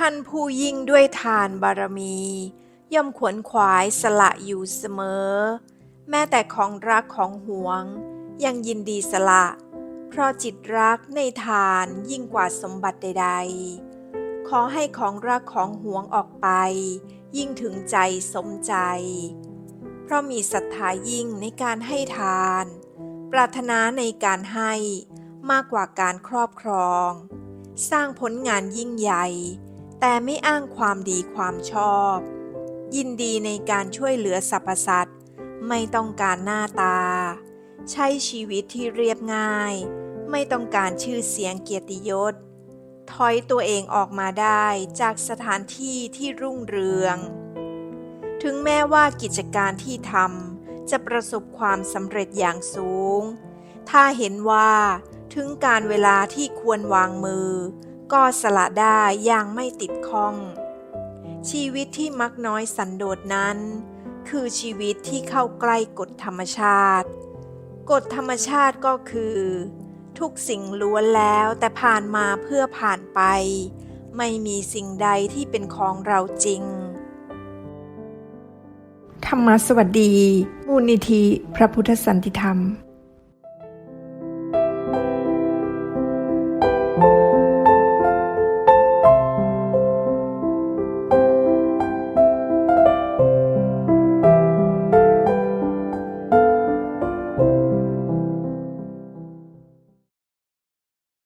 ท่านผู้ยิ่งด้วยทานบารมี ย่อมขวนขวายสละอยู่เสมอ แม้แต่ของรักของหวง ยังยินดีสละ เพราะจิตรักในทานยิ่งกว่าสมบัติใด ๆ ขอให้ของรักของหวงออกไป ยิ่งถึงใจสมใจ เพราะมีศรัทธายิ่งในการให้ทาน ปรารถนาในการให้มากกว่าการครอบครอง สร้างผลงานยิ่งใหญ่ แต่ไม่อ้างความดีความชอบ ยินดีในการช่วยเหลือสรรพสัตว์ ไม่ต้องการหน้าตา ใช้ชีวิตที่เรียบง่าย ไม่ต้องการชื่อเสียงเกียรติยศ ถอยตัวเองออกมาได้จากสถานที่ที่รุ่งเรือง ถึงแม้ว่ากิจการที่ทำจะประสบความสำเร็จอย่างสูง ถ้าเห็นว่าถึงการเวลาที่ควรวางมือ ก็สละได้อย่างไม่ติดข้อง ชีวิตที่มักน้อยสันโดษนั้น คือชีวิตที่เข้าใกล้กฎธรรมชาติ กฎธรรมชาติก็คือ ทุกสิ่งล้วนแล้วแต่ผ่านมาเพื่อผ่านไป ไม่มีสิ่งใดที่เป็นของเราจริง ธรรมสวัสดี มูลนิธิพระพุทธสันติธรรม